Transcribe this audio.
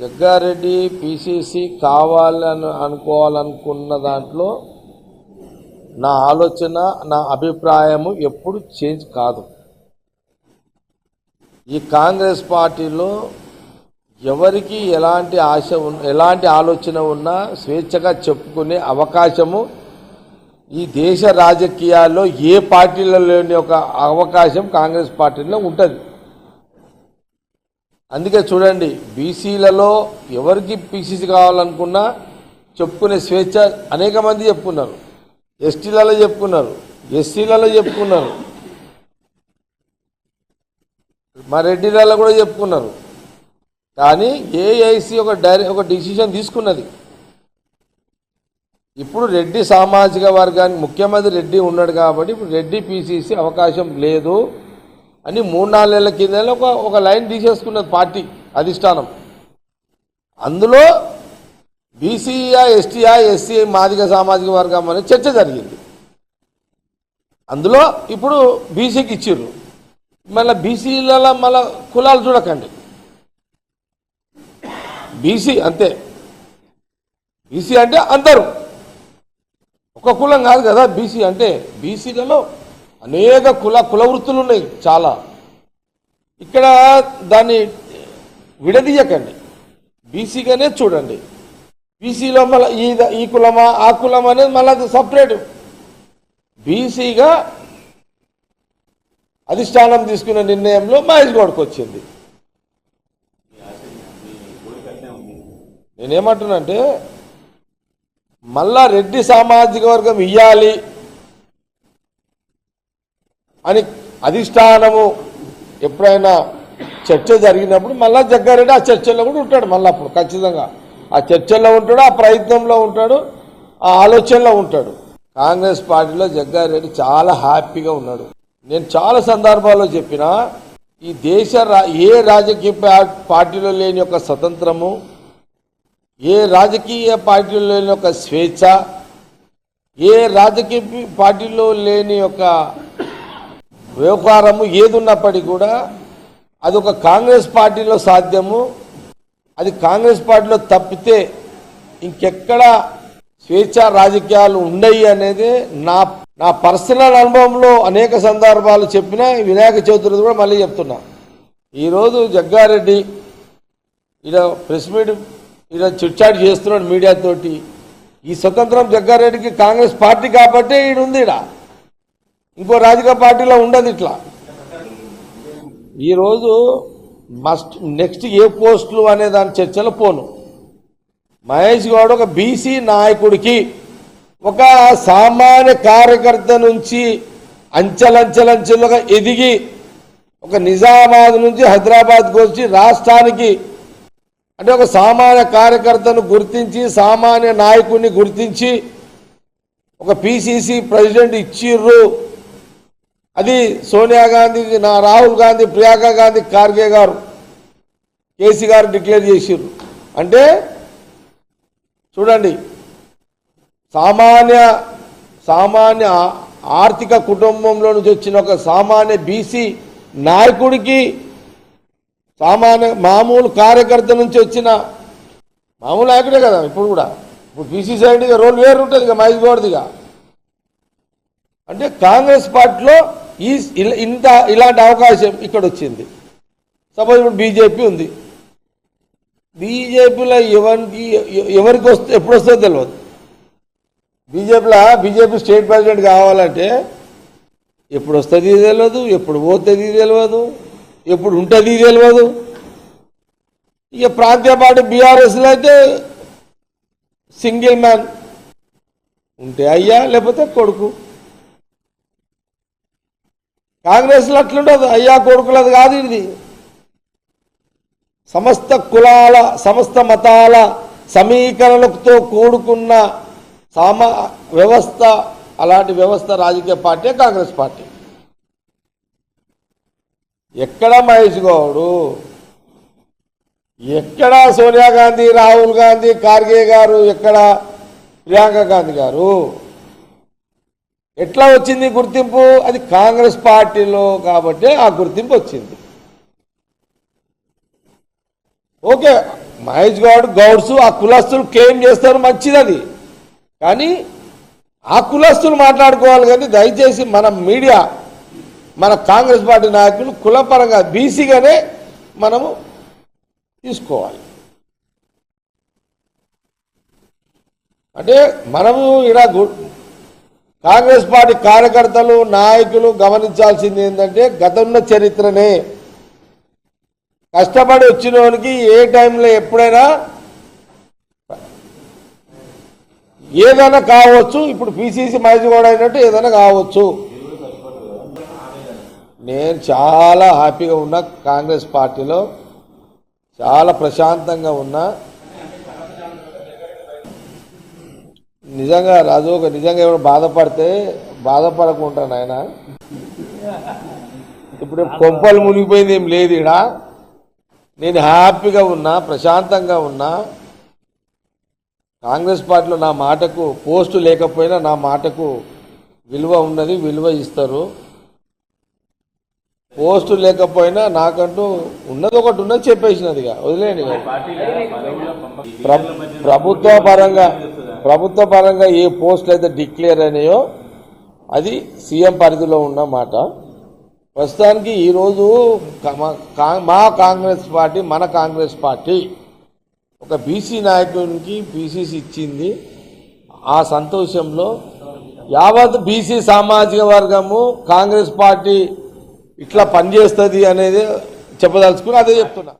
Jaggareddy PCC కావాలని అనుకోవాలనుకున్న దాంట్లో నా ఆలోచన నా అభిప్రాయము ఎప్పుడు చేంజ్ కాదు. ఈ కాంగ్రెస్ పార్టీలో ఎవరికి ఎలాంటి ఆశ ఎలాంటి ఆలోచన ఉన్నా స్వేచ్ఛగా చెప్పుకునే అవకాశము ఈ దేశ రాజకీయాల్లో ఏ పార్టీలో లేని ఒక అవకాశం కాంగ్రెస్ పార్టీలో ఉంటుంది. అందుకే చూడండి బీసీలలో ఎవరికి పీసీసీ కావాలనుకున్నా చెప్పుకునే స్వేచ్ఛ అనేక మంది చెప్పుకున్నారు. ఎస్టీలలో చెప్పుకున్నారు ఎస్సీలలో చెప్పుకున్నారు మా రెడ్డిలలో కూడా చెప్పుకున్నారు. కానీ ఏఐసి ఒక డైరెక్ట్ ఒక డిసిషన్ తీసుకున్నది. ఇప్పుడు రెడ్డి సామాజిక వర్గానికి ముఖ్యమంత్రి రెడ్డి ఉన్నాడు కాబట్టి ఇప్పుడు రెడ్డి పీసీసీ అవకాశం లేదు. అని మూడు నాలుగు నెలల కింద ఒక ఒక లైన్ తీసేసుకున్నది పార్టీ అధిష్టానం. అందులో బీసీఆ ఎస్టీఆ ఎస్సీ మాదిగ సామాజిక వర్గం అనే చర్చ జరిగింది. అందులో ఇప్పుడు బీసీకి ఇచ్చిర్రు. మళ్ళీ బీసీలలో మళ్ళీ కులాలు చూడకండి. బీసీ అంతే. బీసీ అంటే అందరూ. ఒక కులం కాదు కదా బీసీ అంటే బీసీలలో అనేక కుల కుల వృత్తులు ఉన్నాయి చాలా. ఇక్కడ దాన్ని విడదీయకండి. బీసీగానే చూడండి. బీసీలో మళ్ళీ ఈ ఈ కులమా ఆ కులం అనేది మళ్ళీ సపరేట్. బీసీగా అధిష్టానం తీసుకున్న నిర్ణయంలో మహేష్ గౌడ్కి వచ్చింది. నేనేమంటున్నానంటే మళ్ళా రెడ్డి సామాజిక వర్గం ఇయ్యాలి. అని అధిష్టానము ఎప్పుడైనా చర్చ జరిగినప్పుడు మళ్ళా జగ్గారెడ్డి ఆ చర్చల్లో కూడా ఉంటాడు మళ్ళీ అప్పుడు ఖచ్చితంగా. ఆ చర్చల్లో ఉంటాడు ఆ ప్రయత్నంలో ఉంటాడు ఆ ఆలోచనలో ఉంటాడు. కాంగ్రెస్ పార్టీలో జగ్గారెడ్డి చాలా హ్యాపీగా ఉన్నాడు. నేను చాలా సందర్భాల్లో చెప్పిన ఈ దేశ రా- ఏ రాజకీయ పార్టీలో లేని యొక్క స్వతంత్రము ఏ రాజకీయ పార్టీలో లేని ఒక స్వేచ్ఛ ఏ రాజకీయ పార్టీలో లేని ఒక వ్యవహారము ఏదున్నప్పటికీ కూడా అది ఒక కాంగ్రెస్ పార్టీలో సాధ్యము. అది కాంగ్రెస్ పార్టీలో తప్పితే ఇంకెక్కడ స్వేచ్ఛ రాజకీయాలు ఉండయి అనేది నా నా పర్సనల్ అనుభవంలో అనేక సందర్భాలు చెప్పిన వినాయక చవితి రోజు కూడా మళ్ళీ చెప్తున్నా. ఈరోజు జగ్గారెడ్డి ఇలా ప్రెస్ మీట్ ఇలా చిట్చాటు చేస్తున్నాడు మీడియాతోటి. ఈ స్వతంత్రం జగ్గారెడ్డికి కాంగ్రెస్ పార్టీ కాబట్టే ఈడు ఉంది ఈడ ఇంకో రాజకీయ పార్టీలో ఉండదు ఇట్లా. ఈరోజు మస్ట్ నెక్స్ట్ ఏ పోస్టులు అనే దాని చర్చలో పోను. మహేష్ గౌడ్ ఒక బీసీ నాయకుడికి ఒక సామాన్య కార్యకర్త నుంచి అంచెలంచెలంచెలుగా ఎదిగి ఒక నిజామాబాద్ నుంచి హైదరాబాద్కి వచ్చి రాష్ట్రానికి అంటే ఒక సామాన్య కార్యకర్తను గుర్తించి సామాన్య నాయకుడిని గుర్తించి ఒక పిసిసి ప్రెసిడెంట్ ఇచ్చిర్రు. అది సోనియా గాంధీ నా రాహుల్ గాంధీ ప్రియాంక గాంధీ ఖార్గే గారు కేసీ గారు డిక్లేర్ చేసిర్రు. అంటే చూడండి సామాన్య సామాన్య ఆర్థిక కుటుంబంలో నుంచి వచ్చిన ఒక సామాన్య బీసీ నాయకుడికి సామాన్య మామూలు కార్యకర్త నుంచి వచ్చిన మామూలు నాయకుడే కదా ఇప్పుడు కూడా. ఇప్పుడు బీసీ సైడ్ రోల్ వేరు ఉంటుంది ఇక మహేష్ గౌడ్దిగా అంటే కాంగ్రెస్ పార్టీలో ఈ ఇంత ఇలాంటి అవకాశం ఇక్కడ వచ్చింది సపోజ్ ఇప్పుడు బీజేపీ ఉంది. బీజేపీలో ఎవరికి ఎవరికి వస్తే ఎప్పుడు వస్తుందో తెలియదు బీజేపీలో బీజేపీ స్టేట్ ప్రెసిడెంట్ కావాలంటే ఎప్పుడు వస్తుంది తెలియదు ఎప్పుడు పోతుంది తెలియదు ఎప్పుడు ఉంటుంది తెలియదు ఇక ప్రాంతీయ పార్టీ బీఆర్ఎస్లో అయితే సింగిల్ మ్యాన్ ఉంటే అయ్యా లేకపోతే కొడుకు. కాంగ్రెస్లో అట్లుండదు. అయ్యా కొడుకులది కాదు ఇది. సమస్త కులాల సమస్త మతాల సమీకరణలతో కూడుకున్న సామా వ్యవస్థ అలాంటి వ్యవస్థ రాజకీయ పార్టీ కాంగ్రెస్ పార్టీ. ఎక్కడ మహేష్ గౌడు? ఎక్కడ సోనియా గాంధీ రాహుల్ గాంధీ ఖార్గే గారు ఎక్కడ ప్రియాంక గాంధీ గారు? ఎట్లా వచ్చింది గుర్తింపు? అది కాంగ్రెస్ పార్టీలో కాబట్టి ఆ గుర్తింపు వచ్చింది. ఓకే మహేష్ గౌడ్ గౌడ్స్ ఆ కులస్తులు క్లెయిమ్ చేస్తారు మంచిది అది కానీ ఆ కులస్తులు మాట్లాడుకోవాలి కానీ దయచేసి మన మీడియా మన కాంగ్రెస్ పార్టీ నాయకులు కులపరంగా బీసీగానే మనము తీసుకోవాలి. అంటే మనము ఇలా గు- కాంగ్రెస్ పార్టీ కార్యకర్తలు నాయకులు గమనించాల్సింది ఏంటంటే గతంలో చరిత్రనే. కష్టపడి వచ్చిన వానికి ఏ టైంలో ఎప్పుడైనా ఏదైనా కావచ్చు. ఇప్పుడు పిసిసి మైజీ కూడా అయినట్టు ఏదైనా కావచ్చు. నేను చాలా హ్యాపీగా ఉన్నా కాంగ్రెస్ పార్టీలో. చాలా ప్రశాంతంగా ఉన్నా. నిజంగా రాజు ఒక నిజంగా ఏమైనా బాధపడితే బాధపడకుండా నాయన. ఇప్పుడు కొంపలు మునిగిపోయింది ఏం లేదు ఇడ నేను హ్యాపీగా ఉన్నా ప్రశాంతంగా ఉన్నా. కాంగ్రెస్ పార్టీలో నా మాటకు పోస్టు లేకపోయినా నా మాటకు విలువ ఉన్నది విలువ ఇస్తారు. పోస్టు లేకపోయినా నాకంటూ ఉన్నది ఒకటి ఉన్నది చెప్పేసినదిగా. వదిలేండి ప్రభుత్వ పరంగా ప్రభుత్వ పరంగా ఏ పోస్టులు అయితే డిక్లేర్ అయినాయో అది సీఎం పరిధిలో ఉన్న మాట. ప్రస్తుతానికి ఈరోజు కా- మా కాంగ్రెస్ పార్టీ మన కాంగ్రెస్ పార్టీ ఒక బీసీ నాయకునికి బీసీసీ ఇచ్చింది. ఆ సంతోషంలో యావత్ బీసీ సామాజిక వర్గము కాంగ్రెస్ పార్టీ ఇట్లా పనిచేస్తుంది అనేది చెప్పదలుచుకుని అదే చెప్తున్నా.